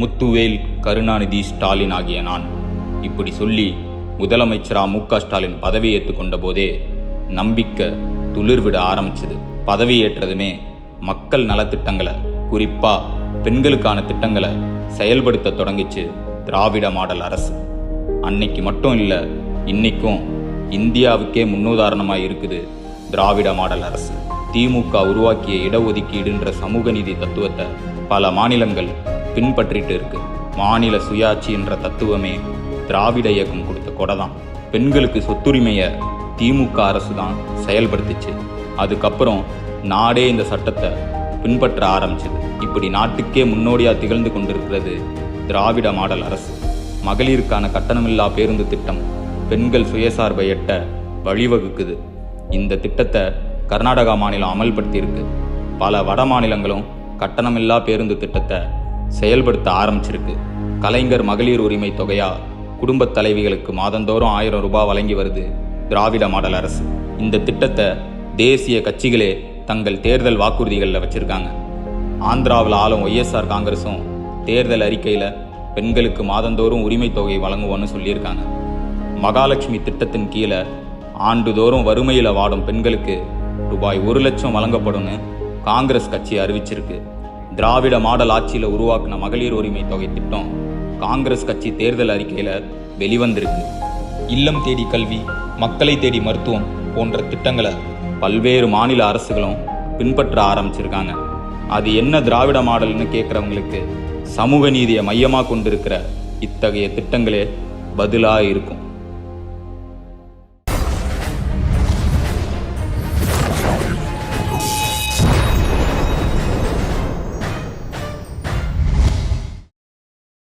முத்துவேல் கருணாநிதி ஸ்டாலின் ஆகிய நான். இப்படி சொல்லி முதலமைச்சரா மு க ஸ்டாலின் பதவியேற்று கொண்ட போதே நம்பிக்கை துளிர்விட ஆரம்பிச்சது. பதவியேற்றதுமே மக்கள் நலத்திட்டங்களை குறிப்பாக பெண்களுக்கான திட்டங்களை செயல்படுத்த தொடங்கிச்சு திராவிட மாடல் அரசு. அன்னைக்கு மட்டும் இல்லை இன்னைக்கும் இந்தியாவுக்கே முன்னுதாரணமாக இருக்குது திராவிட மாடல் அரசு. திமுக உருவாக்கிய இடஒதுக்கீடுன்ற சமூக நீதி தத்துவத்தை பல மாநிலங்கள் பின்பற்றிட்டு இருக்கு. மாநில சுயாட்சி என்ற தத்துவமே திராவிட இயக்கம் கொடுத்த கொடை தான் பெண்களுக்கு சொத்துரிமையை திமுக அரசு தான் செயல்படுத்திச்சு. அதுக்கப்புறம் நாடே இந்த சட்டத்தை பின்பற்ற ஆரம்பிச்சது. இப்படி நாட்டுக்கே முன்னோடியாக திகழ்ந்து கொண்டிருக்கிறது திராவிட மாடல் அரசு. மகளிருக்கான கட்டணமில்லா பேருந்து திட்டம் பெண்கள் சுயசார்பை எட்ட வழிவகுக்குது. இந்த திட்டத்தை கர்நாடகா மாநிலம் அமல்படுத்தியிருக்கு. பல வட மாநிலங்களும் கட்டணமில்லா பேருந்து திட்டத்தை செயல்படுத்த ஆரம்பிச்சிருக்கு. கலைஞர் மகளிர் உரிமை தொகையா குடும்பத் தலைவிகளுக்கு மாதந்தோறும் ஆயிரம் ரூபாய் வழங்கி வருது திராவிட மாடல் அரசு. இந்த திட்டத்தை தேசிய கட்சிகளே தங்கள் தேர்தல் வாக்குறுதிகளில் வச்சிருக்காங்க. ஆந்திராவில் ஆளும் ஒய்எஸ்ஆர் காங்கிரஸும் தேர்தல் அறிக்கையில் பெண்களுக்கு மாதந்தோறும் உரிமை தொகை வழங்குவோன்னு சொல்லியிருக்காங்க. மகாலட்சுமி திட்டத்தின் கீழே ஆண்டுதோறும் வறுமையில் வாடும் பெண்களுக்கு ரூபாய் ஒரு லட்சம் வழங்கப்படும்னு காங்கிரஸ் கட்சி அறிவிச்சிருக்கு. திராவிட மாடல் ஆட்சியில் உருவாக்கின மகளிர் உரிமை தொகை திட்டம் காங்கிரஸ் கட்சி தேர்தல் அறிக்கையில் வெளிவந்திருக்கு. இல்லம் தேடி கல்வி மக்களை தேடி மருத்துவம் போன்ற திட்டங்களை பல்வேறு மாநில அரசுகளும் பின்பற்ற ஆரம்பிச்சிருக்காங்க. அது என்ன திராவிட மாடல்னு கேட்குறவங்களுக்கு சமூக நீதியை மையமாக கொண்டிருக்கிற இத்தகைய திட்டங்களே பதிலாக இருக்கும்.